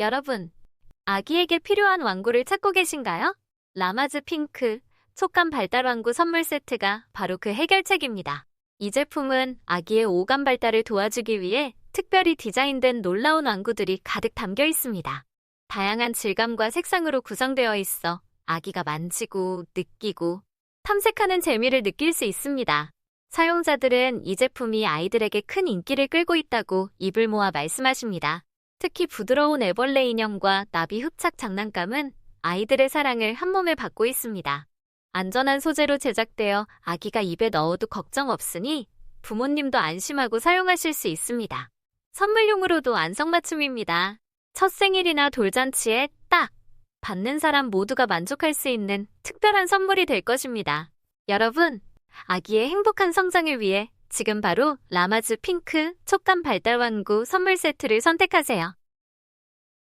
여러분, 아기에게 필요한 왕구를 찾고 계신가요? 라마즈 핑크 촉감 발달 왕구 선물 세트가 바로 그 해결책입니다. 이 제품은 아기의 오감 발달을 도와주기 위해 특별히 디자인된 놀라운 왕구들이 가득 담겨 있습니다. 다양한 질감과 색상으로 구성되어 있어 아기가 만지고 느끼고 탐색하는 재미를 느낄 수 있습니다. 사용자들은 이 제품이 아이들에게 큰 인기를 끌고 있다고 입을 모아 말씀하십니다. 특히 부드러운 애벌레 인형과 나비 흡착 장난감은 아이들의 사랑을 한몸에 받고 있습니다. 안전한 소재로 제작되어 아기가 입에 넣어도 걱정 없으니 부모님도 안심하고 사용하실 수 있습니다. 선물용으로도 안성맞춤입니다. 첫 생일이나 돌잔치에 딱 받는 사람 모두가 만족할 수 있는 특별한 선물이 될 것입니다. 여러분, 아기의 행복한 성장을 위해 지금 바로 라마즈 핑크 촉감 발달 완구 선물 세트를 선택하세요.